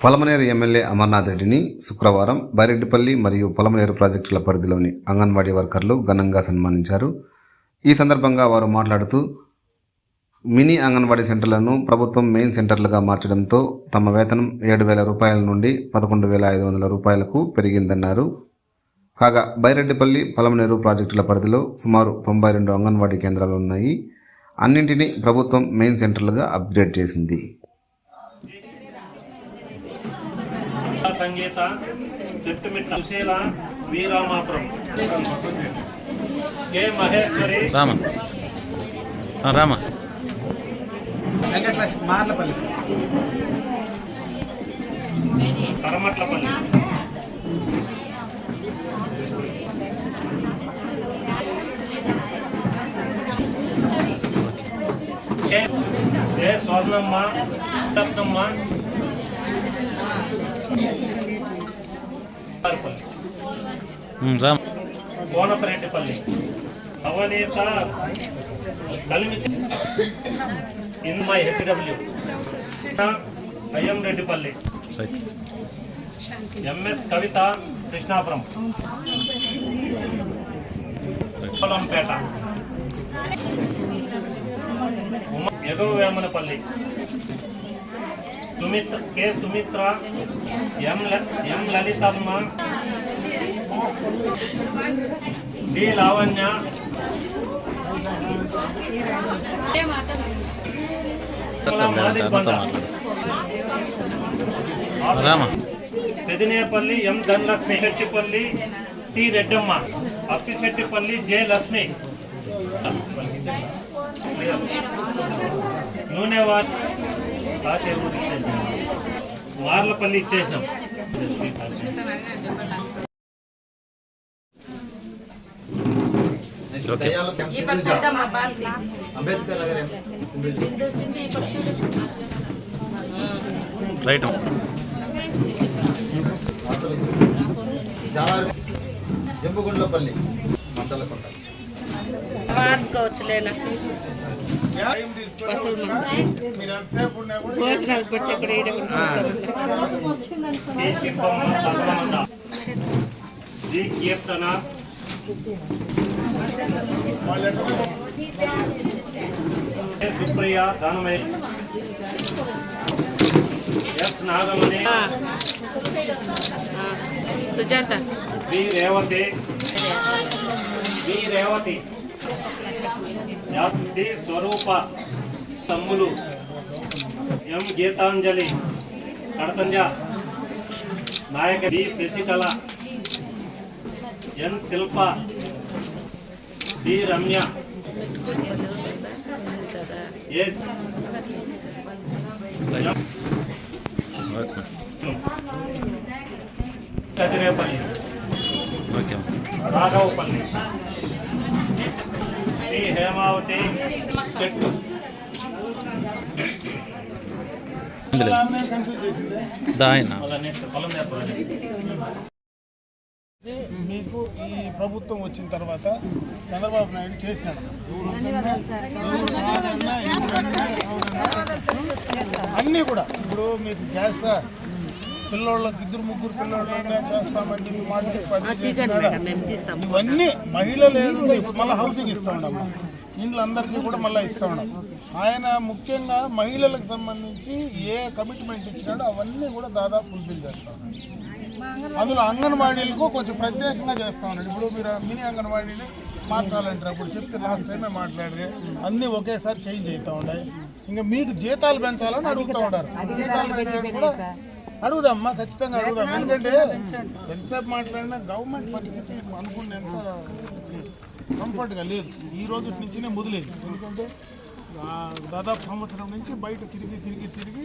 Palamaner MLA Amarnath రెడ్డిని శుక్రవారం బైరెడ్డిపల్లి మరియు పొలమనేరు ప్రాజెక్టుల పరిధిలోని అంగన్వాడీ వర్కర్లు ఘనంగా సన్మానించారు. ఈ సందర్భంగా వారు మాట్లాడుతూ మినీ అంగన్వాడీ సెంటర్లను ప్రభుత్వం మెయిన్ సెంటర్లుగా మార్చడంతో తమ వేతనం ఏడు వేల రూపాయల నుండి పదకొండు వేల ఐదు వందల రూపాయలకు పెరిగిందన్నారు. కాగా బైరెడ్డిపల్లి పొలమనేరు ప్రాజెక్టుల పరిధిలో సుమారు తొంభై రెండు అంగన్వాడీ కేంద్రాలు ఉన్నాయి. అన్నింటినీ ప్రభుత్వం మెయిన్ సెంటర్లుగా అప్గ్రేడ్ చేసింది. సంగీత చెట్టుమిట్ల సుశీల వీరామాపురం కె మహేశ్వరి. రామ. ఆ, రామ. వెంకటలక్ష్మి మార్లపల్లి సార్. కరమట్లపల్లి. ఏ స్వర్ణమ్మ రత్నమ్మ కోనపరెడ్డిపల్లి అవనీత కలిమి ఇన్మై హెచ్డబ్ల్యూ. అయ్యం రెడ్డిపల్లి. ఎంఎస్ కవిత కృష్ణాపురం. పొలంపేట ఎగువ Vemanapalli. Sumithra K. Sumithra M. M. Lalithamma D. Lavanya. Pedinepalli M. Dhanalakshmi Shettipalli T. Reddamma Appishettipalli J. Lakshmi. నూనె వారి మార్లపల్లి ఇచ్చేసినాం. అంబేద్కర్ నగర్ రైట్ చాలా జంబుగుండ్లపల్లి మండల కొండ మార్చుకోవచ్చులేనా భోజనాలు పెడితే ఇక్కడ S Nagamani Sujatha. Revathi. B Revathi C స్వరూప తమ్ములు ఎం గీతాంజలి కడతంజ నాయక B Sasikala N Shilpa D Ramya కదా yes right okay Kadirepalli okay Raghavapalli Sri Hemavathi చెట్టు. మీకు ఈ ప్రభుత్వం వచ్చిన తర్వాత చంద్రబాబు నాయుడు చేసినాడు అన్నీ కూడా. ఇప్పుడు మీకు గ్యాస్ పిల్లోళ్ళకి ఇద్దరు ముగ్గురు పిల్లోళ్ళనే చేస్తామని చెప్పి మాట చెప్పి ఇవన్నీ మహిళలు మళ్ళీ హౌసింగ్ ఇస్తా ఉన్నాము ఇండ్లు అందరికీ కూడా మళ్ళీ ఇస్తా ఉన్నాం ఆయన ముఖ్యంగా మహిళలకు సంబంధించి ఏ కమిట్మెంట్ ఇచ్చినాడో అవన్నీ కూడా దాదాపు ఫుల్ఫిల్ చేస్తా ఉన్నాడు అందులో అంగన్వాడీలకు కొంచెం ప్రత్యేకంగా చేస్తా ఉన్నాడు ఇప్పుడు మీరు మినీ అంగన్వాడీని మార్చాలంటారు. అప్పుడు చెప్తే లాస్ట్ టైమే మాట్లాడారు అన్నీ ఒకేసారి చేంజ్ అవుతా ఉన్నాయి. ఇంకా మీకు జీతాలు పెంచాలని అడుగుతూ ఉన్నారు. జీతాలు పెంచేది కూడా అడుగుదామ్మా ఖచ్చితంగా అడుగుదాం. ఎందుకంటే ఎంతసేపు మాట్లాడినా గవర్నమెంట్ పరిస్థితి అనుకున్నంత కంఫర్ట్గా లేదు. ఈ రోజు నుంచినే మొదలైంది. ఎందుకంటే దాదాపు సంవత్సరం నుంచి బయట తిరిగి తిరిగి తిరిగి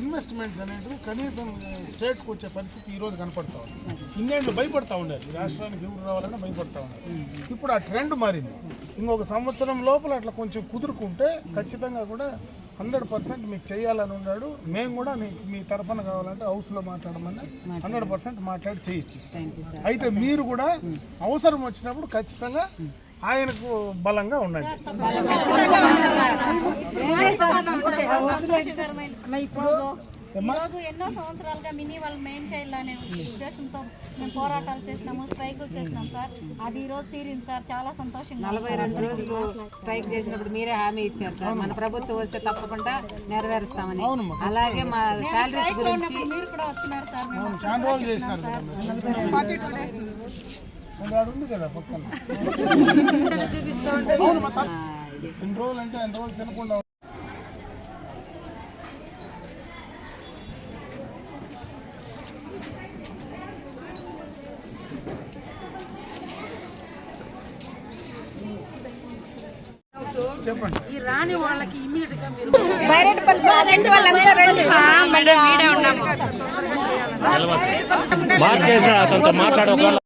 ఇన్వెస్ట్మెంట్స్ అనేటివి కనీసం స్టేట్కి వచ్చే పరిస్థితి ఈ రోజు కనపడతా ఉంది. ఇన్నేళ్ళు భయపడతా ఉండేది ఈ రాష్ట్రానికి ఎవరు రావాలన్నా భయపడతా ఉన్నారు ఇప్పుడు ఆ ట్రెండ్ మారింది. ఇంకొక సంవత్సరం లోపల అట్లా కొంచెం కుదురుకుంటే ఖచ్చితంగా కూడా హండ్రెడ్ పర్సెంట్ మీకు చేయాలని ఉన్నాడు. మేము కూడా మీ మీ తరఫున కావాలంటే హౌస్లో మాట్లాడమని హండ్రెడ్ పర్సెంట్ మాట్లాడి చేయిచ్చిస్తాం. అయితే మీరు కూడా అవసరం వచ్చినప్పుడు ఖచ్చితంగా ఆయనకు బలంగా ఉండండి. ఇప్పుడు? ఈరోజు ఎన్నో సంవత్సరాలుగా మినీ వాళ్ళు మెయిన్ చేయాలనే ఉద్దేశంతో మేము పోరాటాలు చేసినాము స్ట్రైకులు చేసినాం సార్. అది ఈ రోజు తీరింది సార్. చాలా సంతోషంగా నలభై రెండు రోజులు స్ట్రైక్ చేసినప్పుడు మీరే హామీ ఇచ్చారు సార్. మన ప్రభుత్వం వస్తే తప్పకుండా నెరవేరుస్తామని. అలాగే మా శాలరీస్ గురించి మీరు కూడా వచ్చినారు సార్. మేము అవును చాలా రోజులు చేసినారు కదా మీరు. మరి. ఆడ ఉంది కదా పక్కన అవును, మా తాత- ఎన్ని రోజులు అంటే ఎన్ని రోజులు తినకుండా చెప్పండి మార్చేసిన అతనితో మాట్లాడు ఒకవేళ